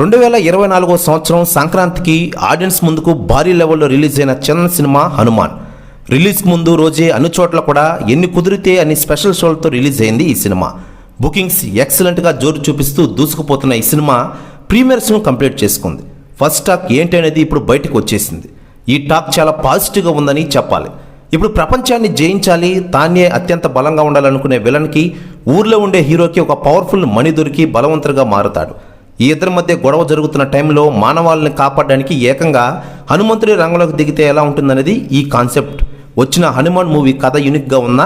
రెండు వేల ఇరవై నాలుగో సంవత్సరం సంక్రాంతికి ఆడియన్స్ ముందుకు భారీ లెవెల్లో రిలీజ్ అయిన చిన్న సినిమా హనుమాన్. రిలీజ్ ముందు రోజే అన్ని చోట్ల కూడా ఎన్ని కుదిరితే అన్ని స్పెషల్ షోలతో రిలీజ్ అయింది ఈ సినిమా. బుకింగ్స్ ఎక్సలెంట్గా జోరు చూపిస్తూ దూసుకుపోతున్న ఈ సినిమా ప్రీమియర్స్ను కంప్లీట్ చేసుకుంది. ఫస్ట్ టాక్ ఏంటి అనేది ఇప్పుడు బయటకు వచ్చేసింది. ఈ టాక్ చాలా పాజిటివ్గా ఉందని చెప్పాలి. ఇప్పుడు ప్రపంచాన్ని జయించాలి తానే అత్యంత బలంగా ఉండాలనుకునే విలన్కి ఊర్లో ఉండే హీరోకి ఒక పవర్ఫుల్ మణి దొరికి బలవంతుడిగా మారుతాడు. ఈ ఇద్దరి మధ్య గొడవ జరుగుతున్న టైంలో మానవాళ్ళని కాపాడడానికి ఏకంగా హనుమంతుడి రంగంలోకి దిగితే ఎలా ఉంటుందనేది ఈ కాన్సెప్ట్. వచ్చిన హనుమాన్ మూవీ కథ యూనిక్గా ఉన్న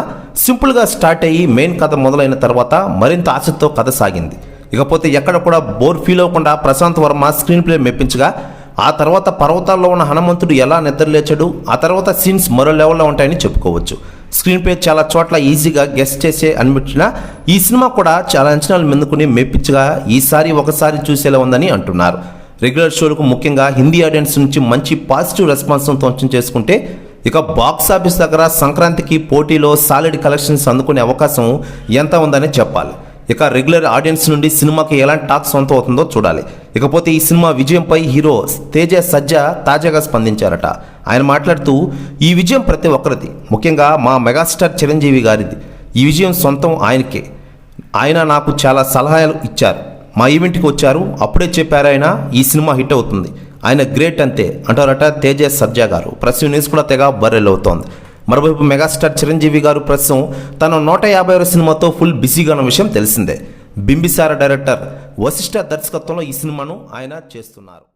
సింపుల్గా స్టార్ట్ అయ్యి మెయిన్ కథ మొదలైన తర్వాత మరింత ఆసక్తితో కథ సాగింది. ఇకపోతే ఎక్కడ కూడా బోర్ ఫీల్ అవ్వకుండా ప్రశాంత్ వర్మ స్క్రీన్ ప్లే మెప్పించగా ఆ తర్వాత పర్వతాల్లో ఉన్న హనుమంతుడు ఎలా నిద్రలేచాడు ఆ తర్వాత సీన్స్ మరో లెవెల్లో ఉంటాయని చెప్పుకోవచ్చు. స్క్రీన్ ప్లే చాలా చోట్ల ఈజీగా గెస్ట్ చేసే అనిపించిన ఈ సినిమా కూడా చాలా అంచనాలు మెందుకుని మెప్పించగా ఈసారి ఒకసారి చూసేలా ఉందని అంటున్నారు. రెగ్యులర్ షోలకు ముఖ్యంగా హిందీ ఆడియన్స్ నుంచి మంచి పాజిటివ్ రెస్పాన్స్ సొంతం చేసుకుంటే ఇక బాక్స్ ఆఫీస్ దగ్గర సంక్రాంతికి పోటీలో సాలిడ్ కలెక్షన్స్ అందుకునే అవకాశం ఎంత ఉందని చెప్పాలి. ఇక రెగ్యులర్ ఆడియన్స్ నుండి సినిమాకి ఎలాంటి టాక్ సొంతం అవుతుందో చూడాలి. ఇకపోతే ఈ సినిమా విజయంపై హీరో తేజ సజ్జ తాజాగా స్పందించారట. ఆయన మాట్లాడుతూ ఈ విజయం ప్రతి ఒక్కరిది. ముఖ్యంగా మా మెగాస్టార్ చిరంజీవి గారిది. ఈ విజయం సొంతం ఆయనకే. ఆయన నాకు చాలా సలహాలు ఇచ్చారు. మా ఈవెంట్కి వచ్చారు. అప్పుడే చెప్పారు ఆయన ఈ సినిమా హిట్ అవుతుంది. ఆయన గ్రేట్ అంతే అంటారట తేజ సర్జా గారు. ప్రస్తుతం న్యూస్ కూడా తెగ బర్రెల్ అవుతోంది. మరోవైపు మెగాస్టార్ చిరంజీవి గారు ప్రస్తుతం తన నూట యాభై ఆరు సినిమాతో ఫుల్ బిజీగా ఉన్న విషయం తెలిసిందే. బింబిసార డైరెక్టర్ వశిష్ఠ దర్శకత్వంలో ఈ సినిమాను ఆయన చేస్తున్నారు.